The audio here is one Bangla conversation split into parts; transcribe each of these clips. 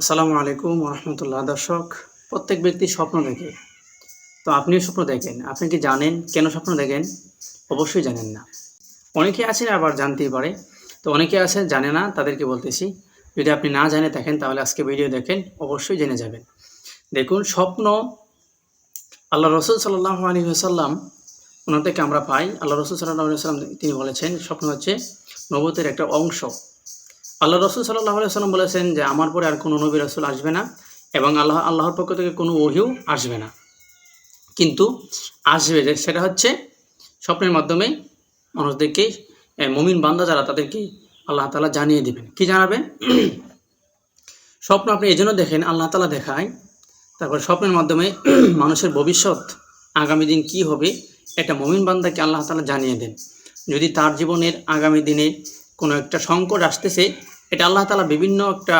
আসসালামু আলাইকুম রহমতুল্লাহ দর্শক, প্রত্যেক ব্যক্তি স্বপ্ন দেখে। তো আপনিও স্বপ্ন দেখেন। আপনি কি জানেন? কেন স্বপ্ন দেখেন? অবশ্যই জানেন না। অনেকে আছেন আবার জানতেই পারে। তো অনেকে আছে, জানে না, তাদেরকে বলতেছি। যদি আপনি না জানে থাকেন তাহলে আজকে ভিডিও দেখেন, অবশ্যই জেনে যাবেন। দেখুন, স্বপ্ন আল্লাহ রসুল সাল্লাহ আলী সাল্লাম ওনার থেকে আমরা পাই। আল্লাহ রসুল সাল্লাহ আলি সাল্লাম তিনি বলেছেন, স্বপ্ন হচ্ছে নবতের একটা অংশ। আল্লাহ রসুল সাল্লাহ সাল্লাম বলেছেন যে, আমার পরে আর কোনো নবী রসুল আসবে না এবং আল্লাহ, আল্লাহর পক্ষ থেকে কোনো ওহিও আসবে না। কিন্তু আসবে যে, সেটা হচ্ছে স্বপ্নের মাধ্যমে মানুষদেরকে মমিন বান্দা যারা, তাদেরকে আল্লাহ তালা জানিয়ে দিবেন। কি জানাবেন? স্বপ্ন আপনি এই জন্য দেখেন, আল্লাহ তালা দেখায়, তারপর স্বপ্নের মাধ্যমে মানুষের ভবিষ্যৎ আগামী দিন কি হবে, এটা মমিন বান্দাকে আল্লাহ তালা জানিয়ে দেন। যদি তার জীবনের আগামী দিনে কোনো একটা সংকট আসতেছে এটা আল্লাহ তালা বিভিন্ন একটা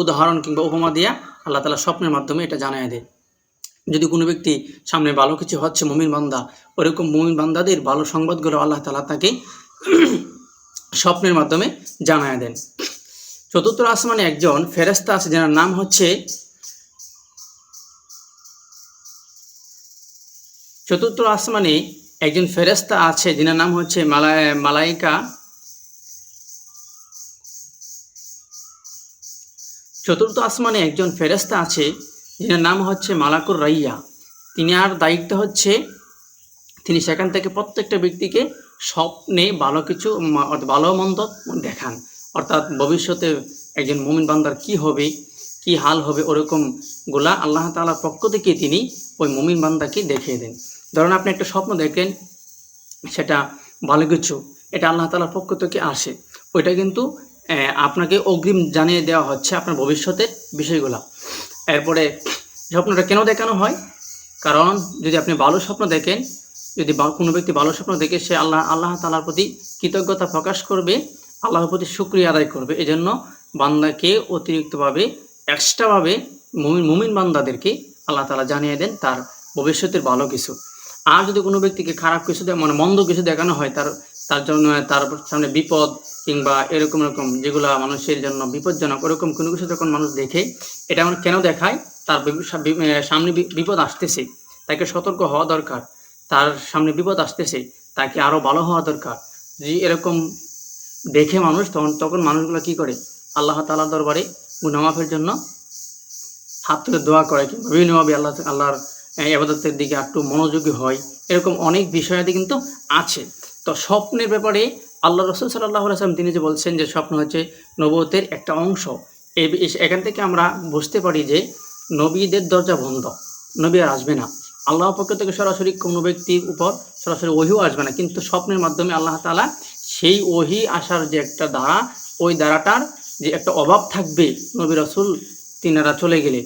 উদাহরণ কিংবা উপমা দিয়া আল্লাহ তালা স্বপ্নের মাধ্যমে এটা জানিয়ে দেয় যদি কোনো ব্যক্তি সামনে ভালো কিছু হচ্ছে মমিন বান্দা, ওরকম মমিন বান্দাদের ভালো সংবাদগুলো আল্লাহ তালা তাকে স্বপ্নের মাধ্যমে জানায় দেন। চতুর্থ আসমানে একজন ফেরেস্তা আছে যার নাম হচ্ছে চতুর্থ আসমানে একজন ফেরেস্তা আছে, যিনার নাম হচ্ছে মালায় মালাইকা চতুর্থ আসমানে একজন ফেরেস্তা আছে, যিনার নাম হচ্ছে মালাকুর রাইয়া। তিনি আর দায়িত্ব হচ্ছে, তিনি সেখান থেকে প্রত্যেকটা ব্যক্তিকে স্বপ্নে ভালো কিছু ভালো মন্দ দেখান। অর্থাৎ ভবিষ্যতে একজন মুমিন বান্দার কি হবে, কি হাল হবে, ওরকম গোলা আল্লাহ তাআলার পক্ষ থেকে তিনি ওই মুমিন বান্দাকে দেখিয়ে দেন। ধরুন আপনি একটা স্বপ্ন দেখেন সেটা ভালো কিছু, এটা আল্লাহ তালার পক্ষ থেকে আসে। ওইটা কিন্তু আপনাকে অগ্রিম জানিয়ে দেওয়া হচ্ছে আপনার ভবিষ্যতের বিষয়গুলো। এরপরে স্বপ্নটা কেন দেখানো হয়? কারণ যদি আপনি ভালো স্বপ্ন দেখেন, যদি কোনো ব্যক্তি ভালো স্বপ্ন দেখে, সে আল্লাহ আল্লাহ তালার প্রতি কৃতজ্ঞতা প্রকাশ করবে, আল্লাহর প্রতি শুক্রিয়া আদায় করবে। এজন্য বান্দাকে অতিরিক্তভাবে এক্সট্রাভাবে মুমিন মুমিন বান্দাদেরকে আল্লাহ তালা জানিয়ে দেন তার ভবিষ্যতের ভালো কিছু। আর যদি কোনো ব্যক্তিকে খারাপ কিছু মানে মন্দ কিছু দেখানো হয়, তার তার জন্য, তার সামনে বিপদ কিংবা এরকম এরকম যেগুলা মানুষের জন্য বিপজ্জনক, ওরকম কোনো কিছু যখন মানুষ দেখে, এটা আমার কেন দেখায়? তার সামনে বিপদ আসতেছে। তাকে সতর্ক হওয়া দরকার। তার সামনে বিপদ আসতেছে, তাকে আরও ভালো হওয়া দরকার। যে এরকম দেখে মানুষ, তখন তখন মানুষগুলো কি করে? আল্লাহ তাআলার দরবারে গুনামাফের জন্য হাত তুলে দোয়া করে, কিংবা বিভিন্নভাবে আল্লাহ, আল্লাহর আবাদতের দিকে একটু মনোযোগী হয়। এরকম অনেক বিষয়াদি কিন্তু আছে। তো স্বপ্নের ব্যাপারে আল্লাহ রসুল সাল্লাহ আসলাম তিনি যে বলছেন যে স্বপ্ন হচ্ছে নবতের একটা অংশ। এখান থেকে আমরা বুঝতে পারি যে নবীদের দরজা বন্ধ। নবী আর আসবে না। আল্লাহ পক্ষ থেকে সরাসরি কোনো ব্যক্তির উপর সরাসরি ওহিও আসবে না। কিন্তু স্বপ্নের মাধ্যমে আল্লাহ তালা সেই ওহি আসার যে একটা দ্বারা, ওই দ্বারাটার যে একটা অভাব থাকবে নবী রসুল তিনারা চলে গেলে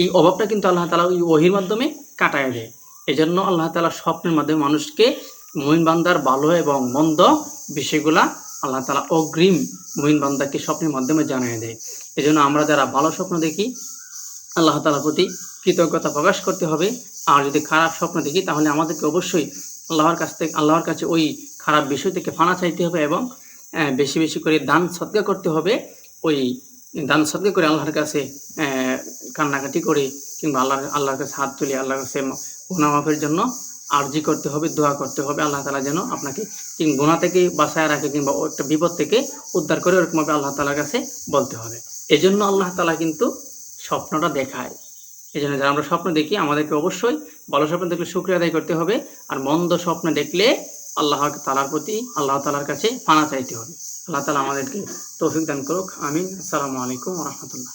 এই অভাবটা কিন্তু আল্লাহ তালা ওই ওহির মাধ্যমে কাটায় দেয়। এই জন্য আল্লাহ তালা স্বপ্নের মাধ্যমে মানুষকে মহিন বান্দার ভালো এবং মন্দ বিষয়গুলা আল্লাহ তালা অগ্রিম মহিন বান্দাকে স্বপ্নের মাধ্যমে জানিয়ে দেয়। এই জন্য আমরা যারা ভালো স্বপ্ন দেখি, আল্লাহ তালার প্রতি কৃতজ্ঞতা প্রকাশ করতে হবে। আর যদি খারাপ স্বপ্ন দেখি, তাহলে আমাদেরকে অবশ্যই আল্লাহর কাছ থেকে, আল্লাহর কাছে ওই খারাপ বিষয় থেকে ফানা চাইতে হবে এবং বেশি বেশি করে দান সদ্গা করতে হবে। ওই দান সদ্গা করে আল্লাহর কাছে কান্নাকাটি করে কিংবা আল্লাহ আল্লাহর কাছে হাত তুলে আল্লাহর কাছে গুনাহ মাফের জন্য আর্জি করতে হবে, দোয়া করতে হবে, আল্লাহ তালা যেন আপনাকে গুণা থেকে বাঁচায় রাখে কিংবা একটা বিপদ থেকে উদ্ধার করে ওরকমভাবে আল্লাহ তালার কাছে বলতে হবে। এই জন্য আল্লাহ তালা কিন্তু স্বপ্নটা দেখায়। এই জন্য যারা আমরা স্বপ্ন দেখি, আমাদেরকে অবশ্যই ভালো স্বপ্ন দেখলে শুক্রিয়া আদায় করতে হবে, আর মন্দ স্বপ্ন দেখলে আল্লাহ তালার প্রতি, আল্লাহ তালার কাছে ফানা চাইতে হবে। আল্লাহ তালা আমাদেরকে তৌফিক দান করুক। আমিন। আসসালামু আলাইকুম রহমতুল্লাহ।